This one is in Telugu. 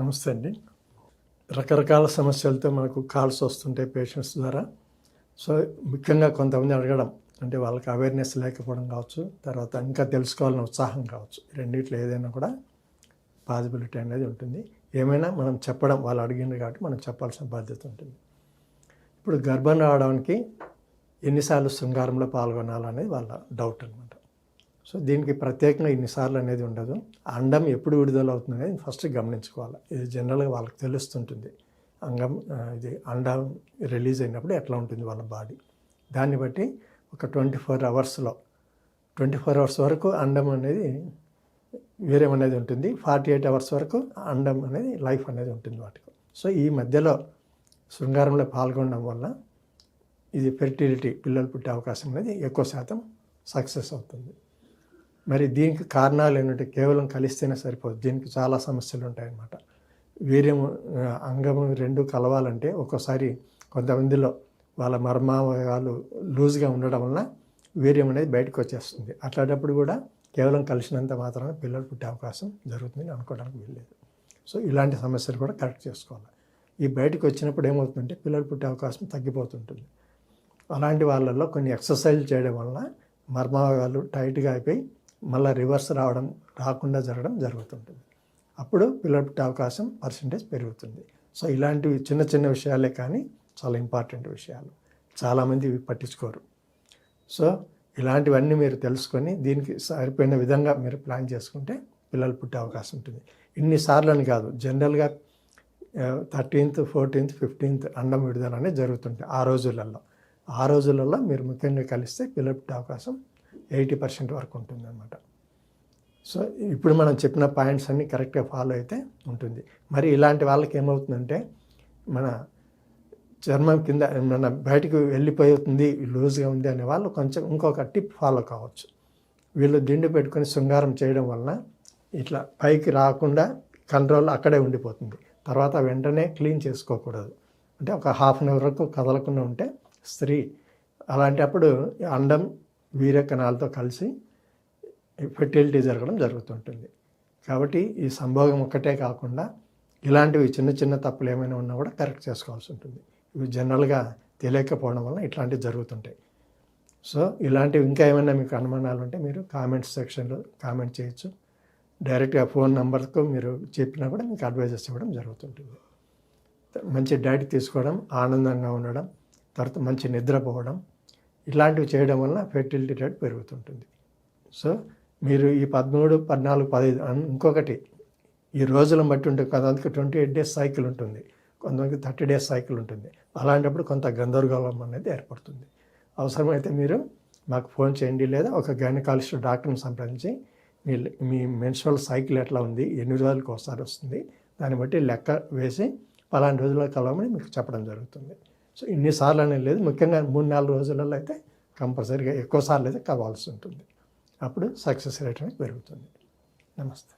నమస్తే అండి. రకరకాల సమస్యలతో మనకు కాల్స్ వస్తుంటాయి పేషెంట్స్ ద్వారా. సో ముఖ్యంగా కొంతమంది అడగడం అంటే వాళ్ళకి అవేర్నెస్ లేకపోవడం కావచ్చు తర్వాత ఇంకా తెలుసుకోవాలని ఉత్సాహం కావచ్చు. రెండిట్లో ఏదైనా కూడా పాసిబిలిటీ అనేది ఉంటుంది. ఏమైనా మనం చెప్పడం వాళ్ళు అడిగింది కాబట్టి మనం చెప్పాల్సిన బాధ్యత ఉంటుంది. ఇప్పుడు గర్భం రావడానికి ఎన్నిసార్లు శృంగారంలో పాల్గొనాలనేది వాళ్ళ డౌట్ అనమాట సో దీనికి ప్రత్యేకంగా ఇన్నిసార్లు అనేది ఉండదు. అండం ఎప్పుడు విడుదల అవుతుంది అనేది ఫస్ట్ గమనించుకోవాలి. ఇది జనరల్గా వాళ్ళకి తెలుస్తుంటుంది. అంగం ఇది అండం రిలీజ్ అయినప్పుడు ఎట్లా ఉంటుంది వాళ్ళ బాడీ. దాన్ని బట్టి ఒక ట్వంటీ ఫోర్ అవర్స్లో ట్వంటీ ఫోర్ అవర్స్ వరకు అండం అనేది వీర్యం అనేది ఉంటుంది. ఫార్టీ ఎయిట్ అవర్స్ వరకు అండం అనేది లైఫ్ అనేది ఉంటుంది వాటికి. సో ఈ మధ్యలో శృంగారంలో పాల్గొనడం వల్ల ఇది ఫెర్టిలిటీ పిల్లలు పుట్టే అవకాశం అనేది ఎక్కువ శాతం సక్సెస్ అవుతుంది. మరి దీనికి కారణాలు ఏంటంటే కేవలం కలిస్తేనే సరిపోదు. దీనికి చాలా సమస్యలు ఉంటాయన్నమాట. వీర్యము అంగము రెండు కలవాలంటే ఒక్కోసారి కొంతమందిలో వాళ్ళ మర్మావయాలు లూజ్గా ఉండడం వలన వీర్యం అనేది బయటకు వచ్చేస్తుంది. అట్లాంటప్పుడు కూడా కేవలం కలిసినంత మాత్రమే పిల్లలు పుట్టే అవకాశం జరుగుతుందని అనుకోవడానికి వీల్లేదు. సో ఇలాంటి సమస్యలు కూడా కరెక్ట్ చేసుకోవాలి. ఈ బయటకు వచ్చినప్పుడు ఏమవుతుందంటే పిల్లలు పుట్టే అవకాశం తగ్గిపోతుంటుంది. అలాంటి వాళ్ళల్లో కొన్ని ఎక్సర్సైజ్ చేయడం వలన మర్మావయాలు టైట్గా అయిపోయి మళ్ళీ రివర్స్ రావడం రాకుండా జరగడం జరుగుతుంటుంది. అప్పుడు పిల్లలు పుట్టే అవకాశం పర్సంటేజ్ పెరుగుతుంది. సో ఇలాంటివి చిన్న చిన్న విషయాలే కానీ చాలా ఇంపార్టెంట్ విషయాలు. చాలామంది ఇవి పట్టించుకోరు. సో ఇలాంటివన్నీ మీరు తెలుసుకొని దీనికి సరిపోయిన విధంగా మీరు ప్లాన్ చేసుకుంటే పిల్లలు పుట్టే అవకాశం ఉంటుంది. ఇన్నిసార్లు అని కాదు జనరల్గా థర్టీన్త్ ఫోర్టీన్త్ ఫిఫ్టీన్త్ అండం విడుదల అనేది జరుగుతుంటాయి ఆ రోజులలో. ఆ రోజులలో మీరు ముఖ్యంగా కలిస్తే పిల్లలు పుట్టే అవకాశం ఎయిటీ పర్సెంట్ వరకు ఉంటుందన్నమాట. సో ఇప్పుడు మనం చెప్పిన పాయింట్స్ అన్నీ కరెక్ట్గా ఫాలో అయితే ఉంటుంది. మరి ఇలాంటి వాళ్ళకి ఏమవుతుందంటే మన చర్మం కింద మన బయటకు వెళ్ళిపోతుంది లూజ్గా ఉంది అనే వాళ్ళు కొంచెం ఇంకొక టిప్ ఫాలో కావచ్చు. వీళ్ళు దిండు పెట్టుకొని శృంగారం చేయడం వలన ఇట్లా పైకి రాకుండా కంట్రోల్ అక్కడే ఉండిపోతుంది. తర్వాత వెంటనే క్లీన్ చేసుకోకూడదు. అంటే ఒక హాఫ్ అన్ అవర్ వరకు కదలకుండా ఉంటే స్త్రీ అలాంటప్పుడు అండం వీర్య కణాలతో కలిసి ఫెర్టిలిటీ జరగడం జరుగుతుంటుంది. కాబట్టి ఈ సంభోగం ఒక్కటే కాకుండా ఇలాంటివి చిన్న చిన్న తప్పులు ఏమైనా ఉన్నా కూడా కరెక్ట్ చేసుకోవాల్సి ఉంటుంది. ఇవి జనరల్గా తెలియకపోవడం వల్ల ఇట్లాంటివి జరుగుతుంటాయి. సో ఇలాంటివి ఇంకా ఏమైనా మీకు అనుమానాలు ఉంటే మీరు కామెంట్స్ సెక్షన్లో కామెంట్ చేయొచ్చు. డైరెక్ట్గా ఫోన్ నెంబర్కు మీరు చెప్పినా కూడా మీకు అడ్వైజెస్ ఇవ్వడం జరుగుతుంటుంది. మంచి డైట్ తీసుకోవడం ఆనందంగా ఉండడం తర్వాత మంచి నిద్రపోవడం ఇలాంటివి చేయడం వల్ల ఫెర్టిలిటీ రేట్ పెరుగుతుంటుంది. సో మీరు ఈ పదమూడు పద్నాలుగు పదహైదు ఇంకొకటి ఈ రోజులను బట్టి ఉంటుంది కొంతమందికి ట్వంటీ ఎయిట్ డేస్ సైకిల్ ఉంటుంది. కొంతమందికి థర్టీ డేస్ సైకిల్ ఉంటుంది. అలాంటప్పుడు కొంత గందరగోళం అనేది ఏర్పడుతుంది. అవసరమైతే మీరు మాకు ఫోన్ చేయండి లేదా ఒక గైనకాలజిస్ట్ డాక్టర్ని సంప్రదించి మీ మీ మెన్స్ట్రల్ సైకిల్ ఎట్లా ఉంది ఎన్ని రోజులకు ఒకసారి వస్తుంది దాన్ని బట్టి లెక్క వేసి పలాంటి రోజుల్లో కలవమని మీకు చెప్పడం జరుగుతుంది. సో ఇన్నిసార్లు అనేది లేదు. ముఖ్యంగా మూడు నాలుగు రోజులలో అయితే కంపల్సరీగా ఎక్కువ సార్లు అయితే కావాల్సి ఉంటుంది. అప్పుడు సక్సెస్ రేట్ అనేది పెరుగుతుంది. నమస్తే.